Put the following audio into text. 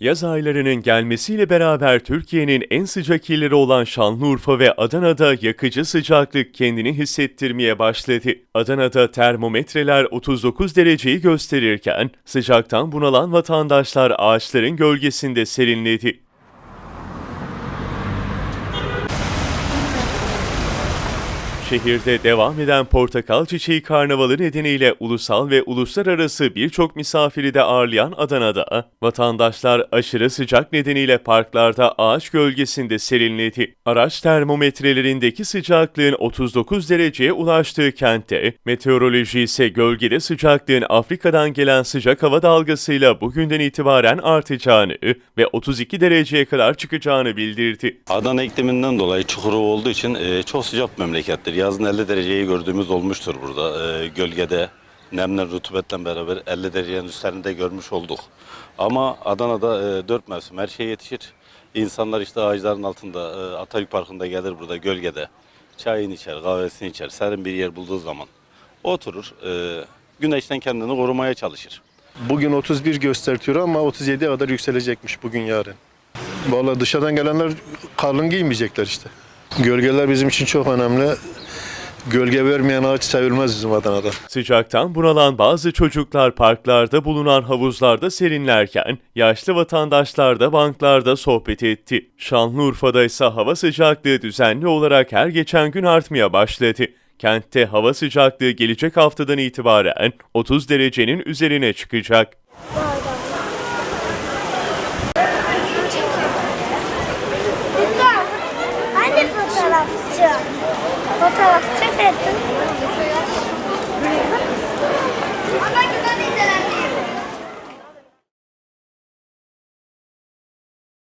Yaz aylarının gelmesiyle beraber Türkiye'nin en sıcak illeri olan Şanlıurfa ve Adana'da yakıcı sıcaklık kendini hissettirmeye başladı. Adana'da termometreler 39 dereceyi gösterirken sıcaktan bunalan vatandaşlar ağaçların gölgesinde serinledi. Şehirde devam eden Portakal Çiçeği Karnavalı nedeniyle ulusal ve uluslararası birçok misafiri de ağırlayan Adana'da, vatandaşlar aşırı sıcak nedeniyle parklarda ağaç gölgesinde serinledi. Araç termometrelerindeki sıcaklığın 39 dereceye ulaştığı kentte, meteoroloji ise gölgede sıcaklığın Afrika'dan gelen sıcak hava dalgasıyla bugünden itibaren artacağını ve 32 dereceye kadar çıkacağını bildirdi. Adana ikliminden dolayı Çukurova olduğu için e, çok sıcak memlekettir. Yazın 50 dereceyi gördüğümüz olmuştur burada. E, gölgede nemle rutubetle beraber 50 derecenin üstlerinde görmüş olduk. Ama Adana'da e, dört mevsim her şey yetişir. İnsanlar işte ağaçların altında, e, Atatürk Parkı'nda gelir burada gölgede. Çayını içer, kahvesini içer, serin bir yer bulduğu zaman oturur. E, güneşten kendini korumaya çalışır. Bugün 31 gösteriyor ama 37'ye kadar yükselecekmiş bugün yarın. Vallahi dışarıdan gelenler kalın giymeyecekler işte. Gölgeler bizim için çok önemli. Gölge vermeyen ağaç sevilmez bizim Adana'da. Sıcaktan bunalan bazı çocuklar parklarda bulunan havuzlarda serinlerken, yaşlı vatandaşlar da banklarda sohbet etti. Şanlıurfa'da ise hava sıcaklığı düzenli olarak her geçen gün artmaya başladı. Kentte hava sıcaklığı gelecek haftadan itibaren 30 derecenin üzerine çıkacak.